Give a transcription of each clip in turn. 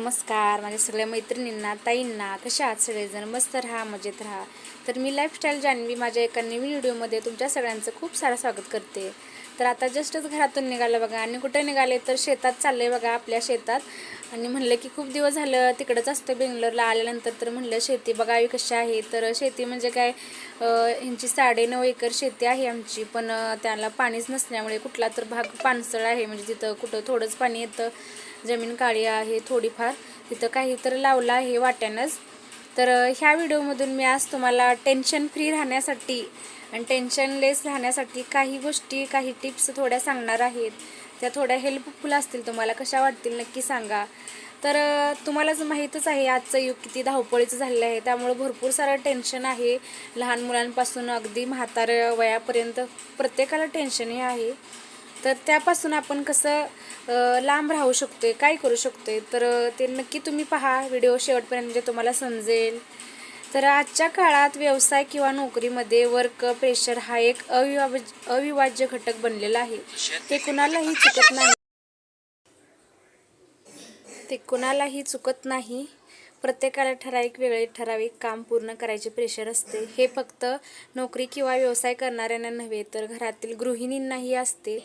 नमस्कार. माझ्या सगळ्या मैत्रिणींना ताईंना कशा आहात सगळेजण? मस्त राहा मजेत राहा. तर मी लाईफस्टाईल जान्हवी. माझ्या एका नवीन व्हिडिओमध्ये तुमच्या सगळ्यांचं खूप सारं स्वागत करते. तर आता जस्टच घरातून निघालं बघा. आणि कुठं निघाले तर शेतात चालले बघा आपल्या शेतात. आणि म्हणलं की खूप दिवस झालं तिकडंच असतं बेंगलोरला. आल्यानंतर तर म्हणलं शेती बघावी कशी आहे. तर शेती म्हणजे काय यांची ह्यांची साडे नऊ एकर शेती आहे आमची. पण त्याला पाणीच नसल्यामुळे कुठला तर भाग पानसळ आहे. म्हणजे तिथं कुठं थोडंच पाणी येतं. जमीन काळी आहे थोडीफार. तिथं काही तर लावलं आहे वाट्यानंच. तर ह्या व्हिडिओमधून मी आज तुम्हाला टेन्शन फ्री राहण्यासाठी आणि टेन्शनलेस राहण्यासाठी काही गोष्टी काही टिप्स थोड्या सांगणार आहेत. त्या थोड्या हेल्पफुल असतील तुम्हाला कशा वाटतील नक्की सांगा. तर तुम्हाला तुम्हालाच माहीतच आहे आजचं युग किती धावपळीचं झालेलं आहे त्यामुळे भरपूर सारं टेन्शन आहे. लहान मुलांपासून अगदी म्हाताऱ्या वयापर्यंत प्रत्येकाला टेन्शन हे आहे. तर त्यापासून आपण कसं लांब राहू शकतो आहे काय करू शकतो आहे तर ते नक्की तुम्ही पहा. व्हिडिओ शेवटपर्यंत म्हणजे तुम्हाला समजेल. तर आजच्या काळात व्यवसाय किंवा नोकरीमध्ये वर्क प्रेशर हा एक अविभाज अविभाज्य घटक बनलेला आहे. ते कुणालाही चुकत नाही. ते कुणालाही चुकत नाही. प्रत्येकाला ठराविक वेळेत ठराविक काम पूर्ण करायचे प्रेशर असते. हे फक्त नोकरी किंवा व्यवसाय करणाऱ्यांना नव्हे तर घरातील गृहिणींनाही असते.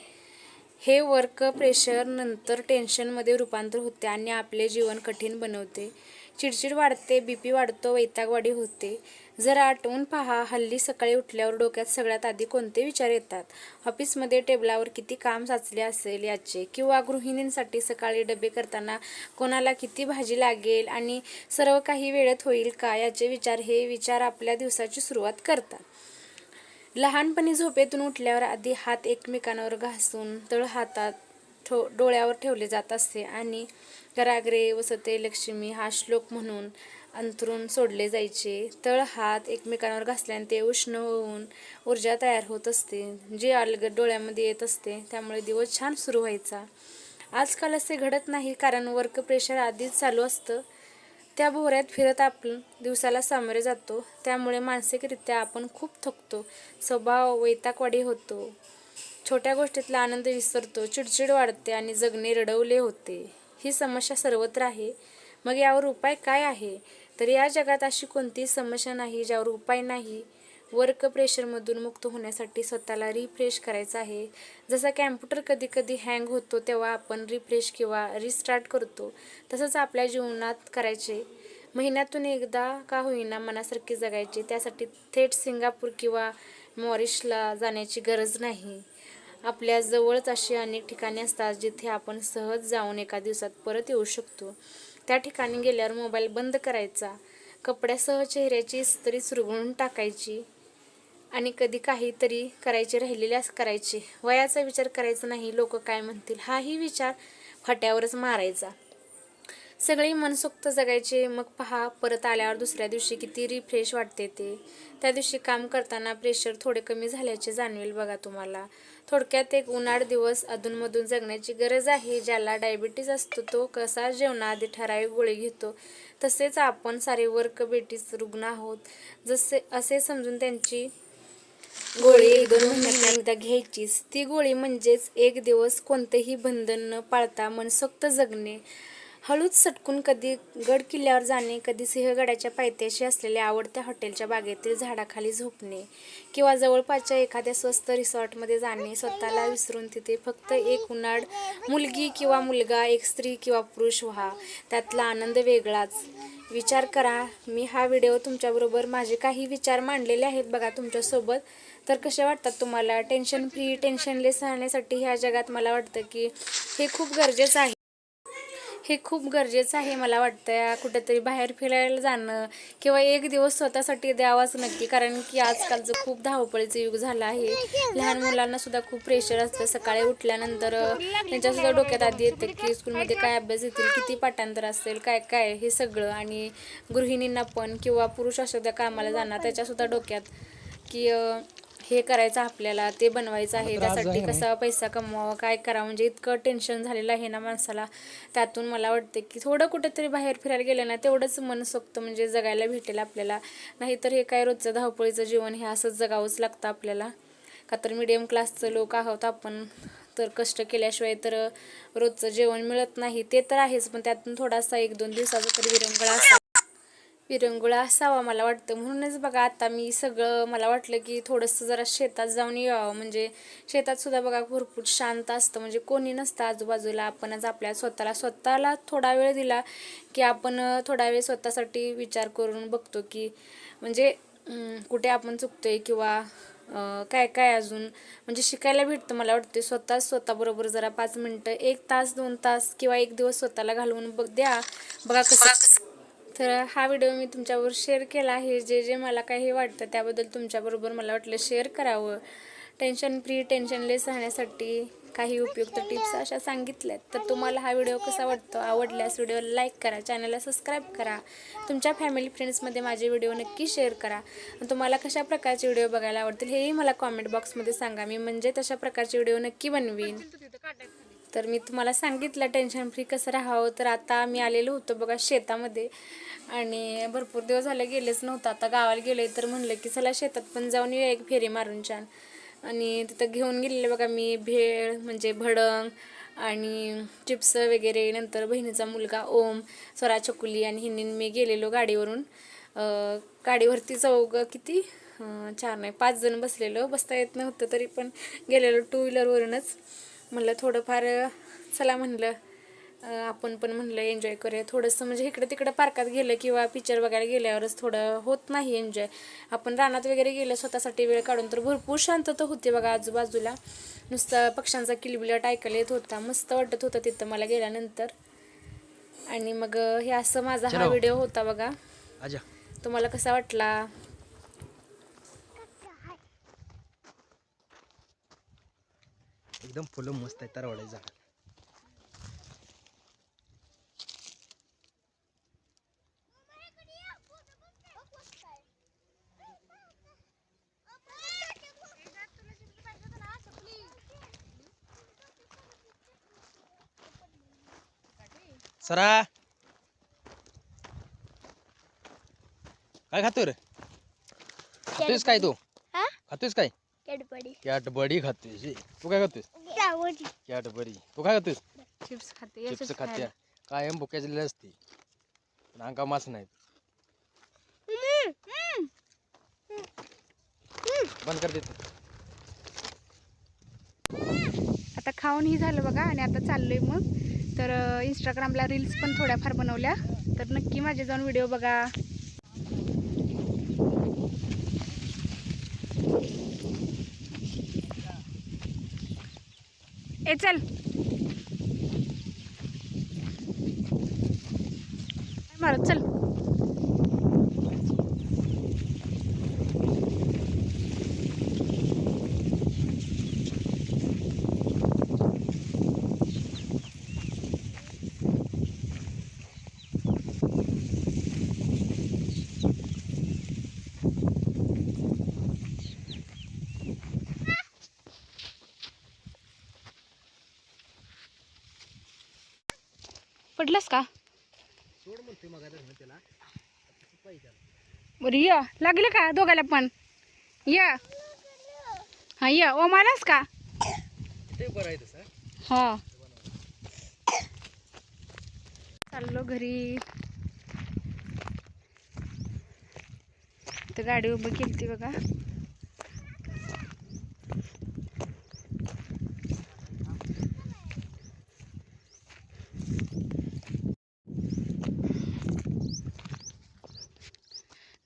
हे वर्क प्रेशर नंतर टेन्शनमध्ये रूपांतर होते आणि आपले जीवन कठीण बनवते. चिडचिड वाढते बीपी वाढतो वैतागवाडी होते. जर आठवून पहा हल्ली सकाळी उठल्यावर डोक्यात सगळ्यात आधी कोणते विचार येतात? ऑफिसमध्ये टेबलावर किती काम साचले असेल याचे? किंवा गृहिणींसाठी सकाळी डबे करताना कोणाला किती भाजी लागेल आणि सर्व काही वेळेत होईल का याचे विचार हे विचार आपल्या दिवसाची सुरुवात करतात. लहानपणी झोपेतून उठल्यावर आधी हात एकमेकांवर घासून तळ हातात ठो डोळ्यावर ठेवले जात असते आणि कराग्रे वसते लक्ष्मी हा श्लोक म्हणून अंथरून सोडले जायचे. तळ हात एकमेकांवर घासल्याने ते उष्ण होऊन ऊर्जा तयार होत असते. जे अलगद डोळ्यामध्ये येत असते त्यामुळे दिवस छान सुरू व्हायचा. आजकाल असे घडत नाही कारण वर्क प्रेशर आधीच चालू असतं. त्या भोवऱ्यात फिरत आपण दिवसाला सामोरे जातो. त्यामुळे मानसिकरित्या आपण खूप थकतो. स्वभाव वैतागवाडी होतो. छोट्या गोष्टीतला आनंद विसरतो चिडचिड वाढते आणि जगणे रडवले होते. ही समस्या सर्वत्र आहे. मग यावर उपाय काय आहे? तर या जगात अशी कोणतीही समस्या नाही ज्यावर उपाय नाही. वर्क प्रेशरमधून मुक्त होण्यासाठी स्वतःला रिफ्रेश करायचं आहे. जसा कॅम्प्युटर कधी कधी हँग होतो तेव्हा आपण रिफ्रेश किंवा रिस्टार्ट करतो. तसंच आपल्या जीवनात करायचे. महिन्यातून एकदा का होईना मनासारखे जगायचे. त्यासाठी थेट सिंगापूर किंवा मॉरिशला जाण्याची गरज नाही. आपल्या जवळच अशी अनेक ठिकाणे असतात जिथे आपण सहज जाऊन एका दिवसात परत येऊ शकतो. त्या ठिकाणी गेल्यावर मोबाईल बंद करायचा कपड्यासह चेहऱ्याची इस्त्री सुरगळून टाकायची आणि कधी काहीतरी करायचे राहिलेल्यास करायचे. वयाचा विचार करायचा नाही लोक काय म्हणतील? हाही विचार फाट्यावरच मारायचा. सगळी मनसोक्त जगायचे. मग पहा परत आल्यावर दुसऱ्या दिवशी किती रिफ्रेश वाटते ते. त्या दिवशी काम करताना प्रेशर थोडे कमी झाल्याचे जाणवेल बघा तुम्हाला. थोडक्यात एक उन्हाळ दिवस अधूनमधून जगण्याची गरज आहे. ज्याला डायबिटीज असतो तो कसा जेवणाआधी ठराविक गोळी घेतो तसेच आपण सारे वर्क बेटीस रुग्ण आहोत. जसे असे समजून त्यांची गोळी एक दोन महिन्यात एकदा घ्यायचीच ती गोळी म्हणजेच एक दिवस कोणतेही बंधन न पाळता मनसोक्त जगणे. हळूच सटकून कधी गड किल्ल्यावर जाणे कधी सिंहगडाच्या पायथ्याशी असलेल्या आवडत्या हॉटेलच्या बागेतील झाडाखाली झोपणे किंवा जवळपासच्या एखाद्या स्वस्त रिसॉर्टमध्ये जाणे स्वतःला विसरून तिथे फक्त एक उन्हाळ मुलगी किंवा मुलगा एक स्त्री किंवा पुरुष व्हा. त्यातला आनंद वेगळाच. विचार करा मी हा व्हिडिओ तुमच्याबरोबर माझे काही विचार मांडलेले आहेत बघा तुमच्यासोबत. तर कसे वाटतात तुम्हाला? टेन्शन फ्री टेन्शनलेस राहण्यासाठी ह्या जगात मला वाटतं की हे खूप गरजेचं आहे. हे खूप गरजेचं आहे मला वाटतं कुठेतरी बाहेर फिरायला जाणं किंवा एक दिवस स्वतःसाठी द्यावाच नक्की. कारण की आजकालचं खूप धावपळीचं युग झालं आहे. लहान मुलांना सुद्धा खूप प्रेशर असतं. सकाळी उठल्यानंतर त्यांच्यासुद्धा डोक्यात आधी येतं की स्कूलमध्ये काय अभ्यास येतील किती पाठांतर असेल काय काय हे सगळं. आणि गृहिणींना पण किंवा पुरुष असू त्या कामाला जाणार त्याच्यासुद्धा डोक्यात की हे करायचं आपल्याला ते बनवायचं आहे त्यासाठी कसा पैसा कमवावा काय करावं? म्हणजे इतकं टेन्शन झालेलं आहे ना माणसाला. त्यातून मला वाटते की थोडं कुठेतरी बाहेर फिरायला गेलं ना तेवढंच मन सोक्त म्हणजे जगायला भेटेल आपल्याला. नाहीतर हे काय रोजचं धावपळीचं जीवन हे असंच जगावंच लागतं आपल्याला. का तर मिडियम क्लासचं लोक आहोत आपण तर कष्ट केल्याशिवाय तर रोजचं जेवण मिळत नाही. ते तर आहेच पण त्यातून थोडासा एक दोन दिवसाचा तरी विरंगुळा असा विरंगुळा असावा मला वाटतं. म्हणूनच बघा आता मी सगळं मला वाटलं की थोडंसं जरा शेतात जाऊन यावं. म्हणजे शेतात सुद्धा बघा भरपूर शांत असतं. म्हणजे कोणी नसतं आजूबाजूला. आपणच आपल्या स्वतःला स्वतःला थोडा वेळ दिला की आपण थोडा वेळ स्वतःसाठी विचार करून बघतो की म्हणजे कुठे आपण चुकतोय किंवा काय काय अजून. म्हणजे शिकायला भेटतं मला वाटते. स्वतः स्वतःबरोबर जरा पाच मिनटं एक तास दोन तास किंवा एक दिवस स्वतःला घालवून बघ द्या. बघा कसं तर हा व्हिडिओ मी तुमच्याबरोबर शेअर केला आहे. जे जे मला काही वाटतं त्याबद्दल तुमच्याबरोबर मला वाटलं शेअर करावं. टेन्शन फ्री टेन्शनलेस राहण्यासाठी काही उपयुक्त टिप्स अशा सांगितल्यात. तर तुम्हाला हा व्हिडिओ कसा वाटतो आवडल्यास व्हिडिओला लाईक करा चॅनलला सबस्क्राईब करा. तुमच्या फॅमिली फ्रेंड्समध्ये माझे व्हिडिओ नक्की शेअर करा. आणि तुम्हाला कशा प्रकारचे व्हिडिओ बघायला आवडतील हेही मला कॉमेंट बॉक्समध्ये सांगा. मी म्हणजे तशा प्रकारचे व्हिडिओ नक्की बनवीन. तर मी तुम्हाला सांगितलं टेन्शन फ्री कसं राहावं. तर आता आम्ही आलेलो होतो बघा शेतामध्ये. आणि भरपूर दिवस झाले गेलेच नव्हतं. आता गावाला गेले तर म्हणलं की चला शेतात पण जाऊन येऊ एक फेरी मारून छान. आणि तिथं घेऊन गेलेले बघा मी भेळ म्हणजे भडंग आणि चिप्स वगैरे. नंतर बहिणीचा मुलगा ओम स्वरा चकुली आणि हिंनी मी गेलेलो गाडीवरून. गाडीवरती चौघ किती? चार नाही पाच जण बसलेलो. बसता येत नव्हतं तरी पण गेलेलो टू व्हीलरवरूनच. म्हणलं थोडंफार चला म्हणलं आपण पण म्हणलं एन्जॉय करूया. थोडंसं म्हणजे इकडं तिकडं पार्कात गेलं किंवा पिक्चर बघायला गेल्यावरच थोडं होत नाही एन्जॉय आपण रानात वगैरे गेलं स्वतःसाठी वेळ काढून तर भरपूर शांतता होती बघा आजूबाजूला. नुसतं पक्ष्यांचा किलबिलाट ऐकायला येत होता. मस्त वाटत होतं तिथं मला गेल्यानंतर. आणि मग हे असं माझा हा. व्हिडिओ होता बघा. तुम्हाला कसा वाटला? एकदम फुलं मस्त आहे तरवडाय झाड सरा. काय खातोय रे? खातोयस काय तू? खातोयस काय? कॅडबडी कॅटबडी खातोयस हे. तू काय खातोयस? कॅटबरी तू काय चिप्स खाते चिप्स खात्या कायम भुक्याची असते. पण अंका मास नाहीत. बंद कर देते. आता खाऊनही झालं बघा आणि आता चाललोय मग. तर इंस्टाग्रामला रील्स पण थोड्याफार बनवल्या. तर नक्की माझे जाऊन व्हिडिओ बघा. ए चल. मारत चल. पडलंस का? बरं या. लागलं का दोघाला पण? या. हा या. ओ मालास का? हा. चाललो घरी. तर गाडी उभी केली ती बघा.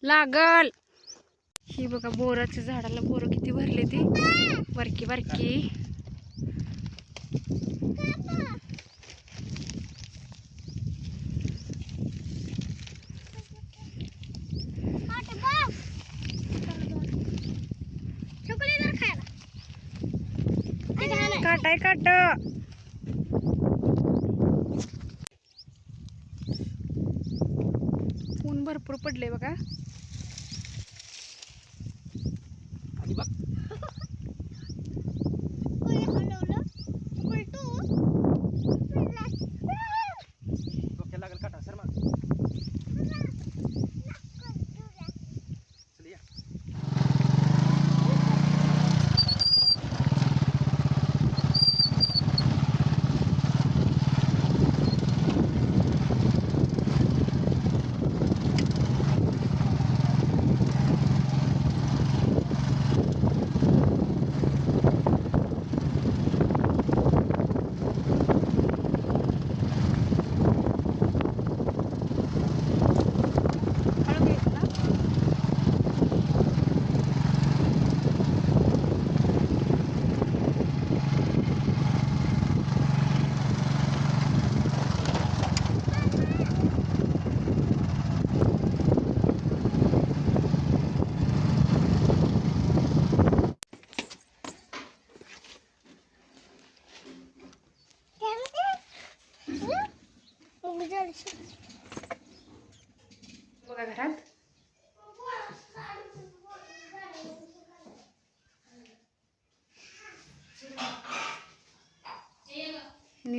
लागल. ही बघा बोराच्या झाडाला बोरं किती भरले ते. बरकी बरकी काटाय काट. ऊन भरपूर पडले बघा.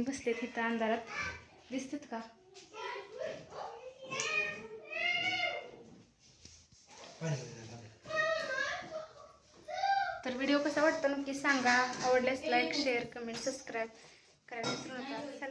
मी बसले तिथं अंधारात. दिसतात का? तर व्हिडिओ कसा वाटतो नक्की सांगा. आवडल्यास लाईक शेअर कमेंट सबस्क्राईब करायला विसरू नका.